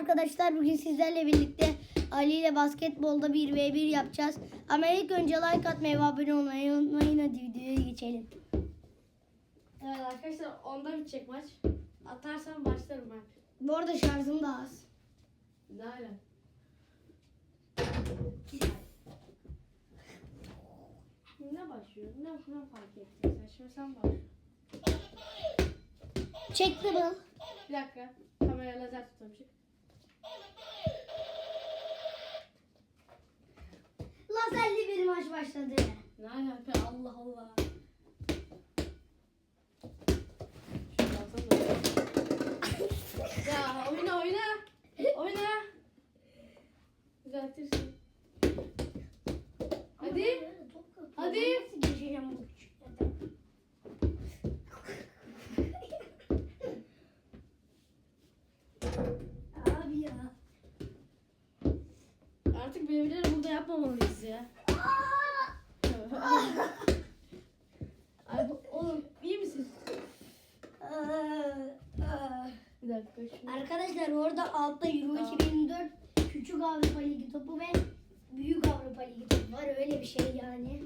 arkadaşlar. Bugün sizlerle birlikte Ali ile basketbolda bir v 1 yapacağız. Ama ilk önce like atmayı ve abone olmayı unutmayın. Hadi videoya geçelim. Evet arkadaşlar onda bitecek maç. Atarsam başlarım ben. Bu arada şarjım da az. Ne ala? Ne başlıyor? Ne, ne fark edeceksin? Şimdi sen başla. Çekti bu. Bir dakika. Kamerayı lazer tutalım. Lazerli bir maç başladı. Ne alaka? Allah Allah. Ya oyna oyna. Oyna. Düzeltirsin. Hadi. Hadi. Nasıl geçeceğim bu küçüklerden? Abi ya. Artık birbirleri burada yapmamalıyız ya. Ay bu- oğlum iyi misin? Bir dakika. Arkadaşlar orada altta Euro Tamam. 2024 küçük Avrupa Ligi topu ve büyük Avrupa Ligi topu var. Öyle bir şey yani.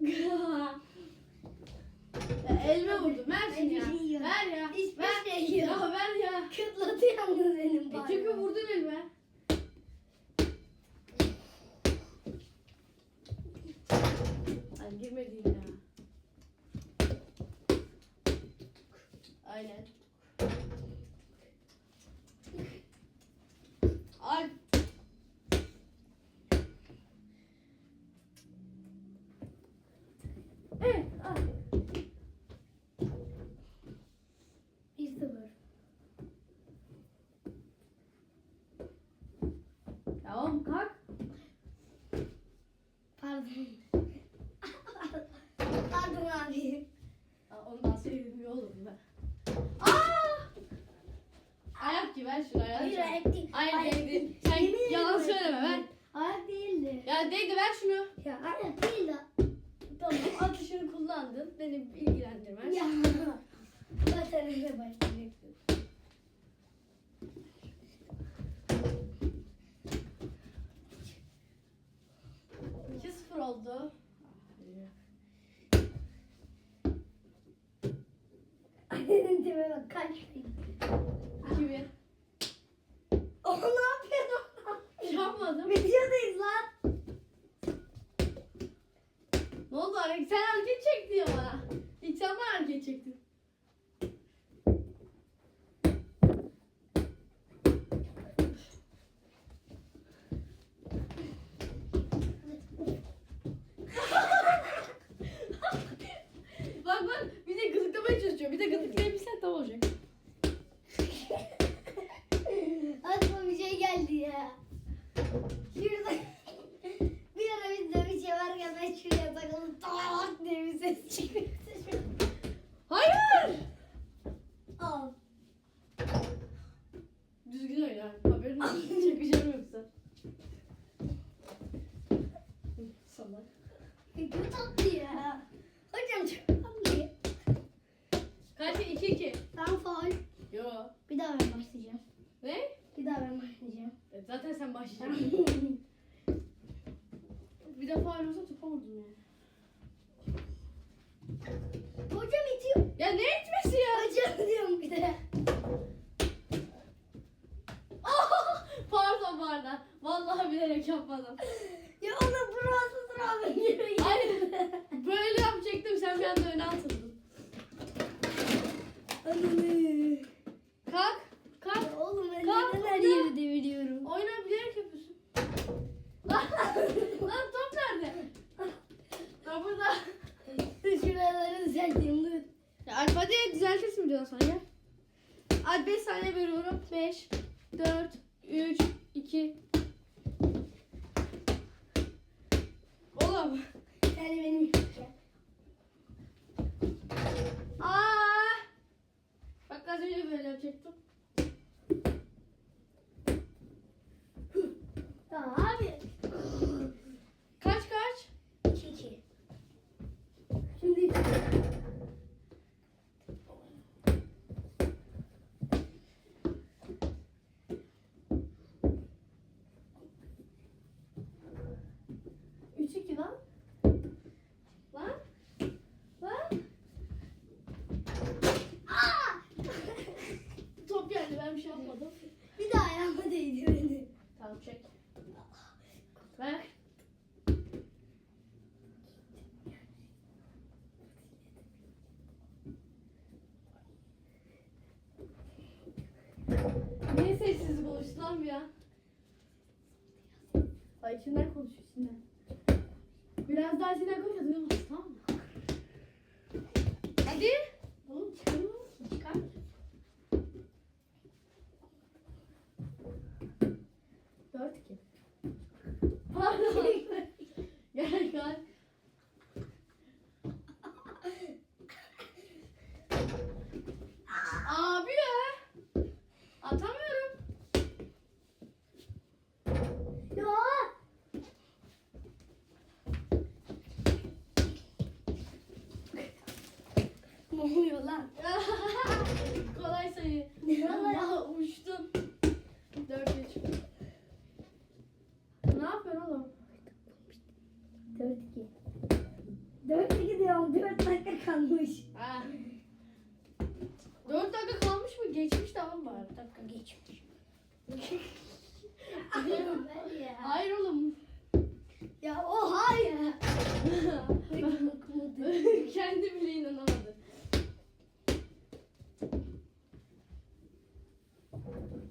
ya elime vurdum. Ver Hiçbir ya. şey. Ver ya. Hiçbir ver. şey yok. Ya ver ya. Kıtladı yalnız benim E bari. çünkü vurdun elime. Aynen. Ay. Evet. Ay. 1-0. Tamam kalk. Pardon. Pardon abi. Aa, Onu da sevdim iyi olur be. Aa! Ayak gibi ver şunu ayak. Hayır gibi. ayak değil. Ayak Ayak değdi. değil. Sen Yemin yalan ederim. söyleme ver. Ayak değildi. Ya değdi ver şunu. Ya ayak değil de. Tamam atışını kullandın. Beni ilgilendirmez. Ya. Zaten öyle başlayacaksın. 2-0 oldu. Annenin tipe bak kaç. 2-1. O ne yapıyorsun? Yapmadım. Videodayız lan. Ne oldu hareket? Sen hareket çekti ya bana. İlk sen bana hareket çektin. bak bak bir de gıdıklamaya çalışıyor. Bir de gıdıklayabilsen tam olacak. Aklıma bir şey geldi ya. Şurada bir ara biz de bir şey varken ben şuraya takılıp tak diye bir ses çıkıyor. Hayır! Al. Düzgün oyna. Haberin olsun. Çakacağım yoksa. Salak. Kötü tatlı ya. Hocam çok tatlı. Kaç 2-2. Ben faul. Yo. Bir daha ben başlayacağım. Ne? Bir daha ben başlayacağım. E, zaten sen başlayacaksın. bir defa vurdum yani. Hocam itiyor. Ya ne etmesi ya? Hocam diyorum bir de. Ah! pardon pardon. Vallahi bilerek yapmadım. Ya ona burası sıra gibi. Hayır. Böyle yapacaktım sen bir anda öne atıldın. Ananı. Kalk. Kalk. Ya Oğlum ben Kalk, neden her yeri deviriyorum? Oyna bilerek yapıyorsun. Lan lan top nerede? Ya burada. Şuraları düzelteyim dur. Ya Alp hadi düzeltirsin videodan sonra gel. Alp 5 saniye veriyorum. 5, 4, 3, 2. Oğlum. Yani benim Aa! Bak az önce böyle yapacaktım. Tamam abi. Kaç kaç? 2-2. Şimdi Tamam çek. Ver. Niye bir ya? Ay içinden konuş içinden. Biraz daha içinden konuş da duyulmaz tamam mı? Hadi. Oğlum çıkarma. Çıkar. Dört iki. Pardon. gel gel. Abi ya. Atamıyorum. Ya. Oluyor lan? Kolay sayı. Allah uçtum. Dört üç. Ne yapıyorsun oğlum? 4 2. 4 2 diyorum. 4 dakika kalmış. Ha. Dört dakika kalmış mı? Geçmiş tamam bari. dakika geçmiş. Hayır oğlum. Ya oha ya. Kendi bile inanamadı.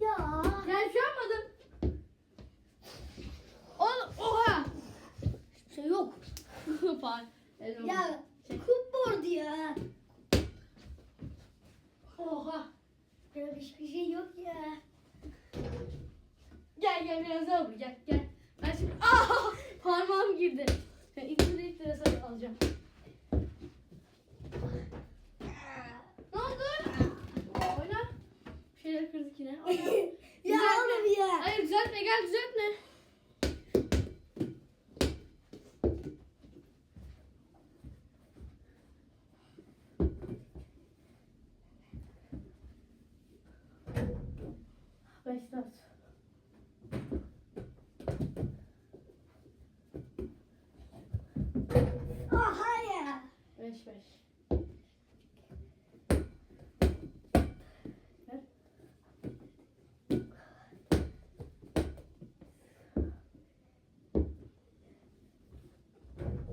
ya. Yani şu yapmadım. Oğlum oha. Hiçbir şey yok. Pardon. Elma. Ya kupbordu ya. Oha. Ya hiçbir şey yok ya. Gel gel biraz daha vur gel gel. Ben şimdi ah parmağım girdi. İlk lira sayı alacağım. Ne oldu? Oyna. Bir şeyler kırdık yine. Oyna. ya oğlum ya. Hayır düzeltme gel düzeltme. Beş dört. Oha ya. Beş beş.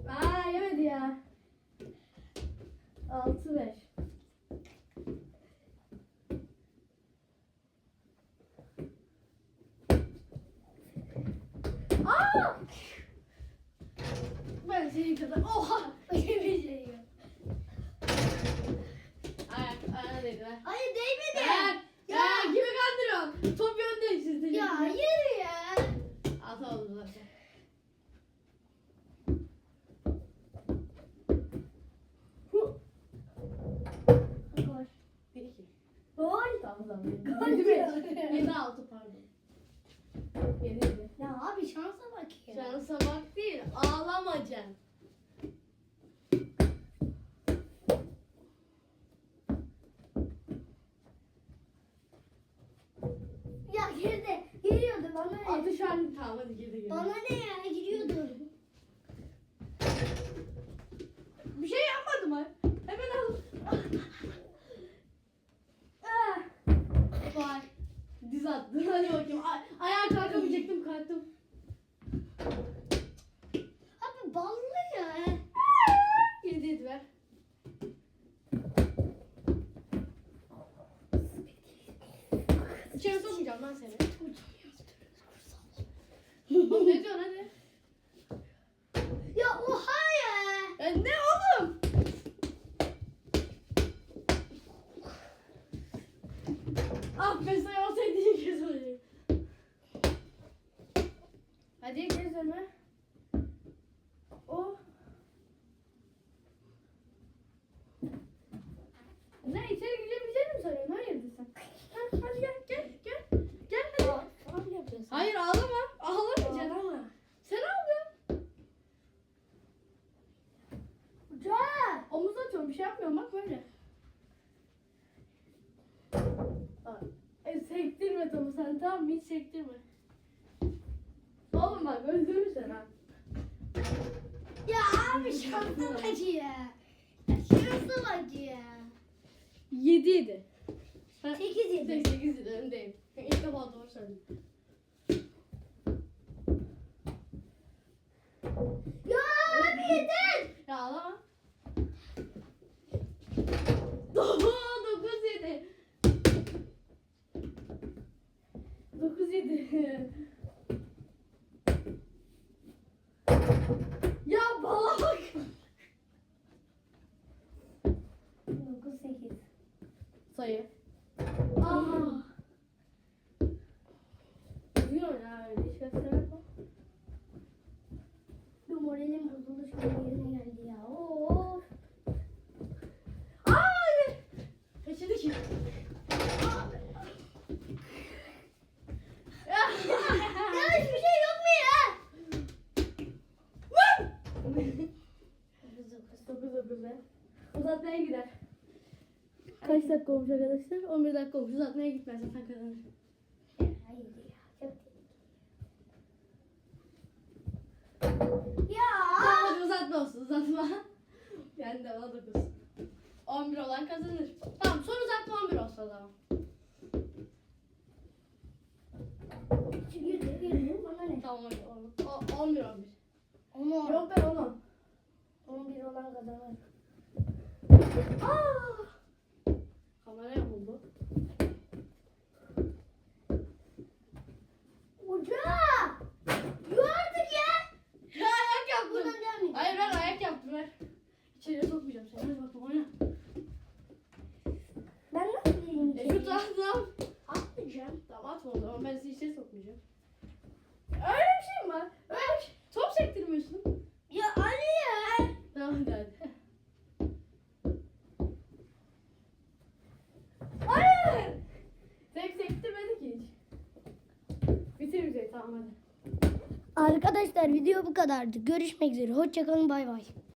Aa. Altı beş. Aa! Ben senin kadar. Oha! sektirme. Oğlum bak öldürürsen ha. Ya abi şansım acıyor. Şansım acıyor. 7 7. 8 7. 8 7 öndeyim. İlk defa doğru söyledim. Ya abi yeter. Ya lan. Doğru. Moralim bozuldu şimdi yerine geldi ya. Of. Hayır. Kaçırdı ki. Ya hiçbir şey yok mu ya? 9 9 be. Uzatmaya gider. Kaç dakika olmuş arkadaşlar? 11 dakika olmuş. Uzatmaya gitmez zaten kazanır. Hayır ya. Çok Ya. Tamam hadi uzatma olsun uzatma. Yani de ona 9. 11 olan kazanır. Tamam son uzatma 11 olsun o zaman. Çünkü yürü yürü bana ne? Tamam hadi on- o- 11 11. Onu Yok ben 10 10. 11 olan kazanır. Aa! Zaman ben sizi içeri sokmayacağım. Öyle bir şey mi var? Öyle bir şey. Top sektirmiyorsun. Ya Ali ya. Tamam hadi hadi. Hayır. Tek sektirmedi ki hiç. Bitir bitir tamam hadi. Arkadaşlar video bu kadardı. Görüşmek üzere. Hoşçakalın. Bay bay.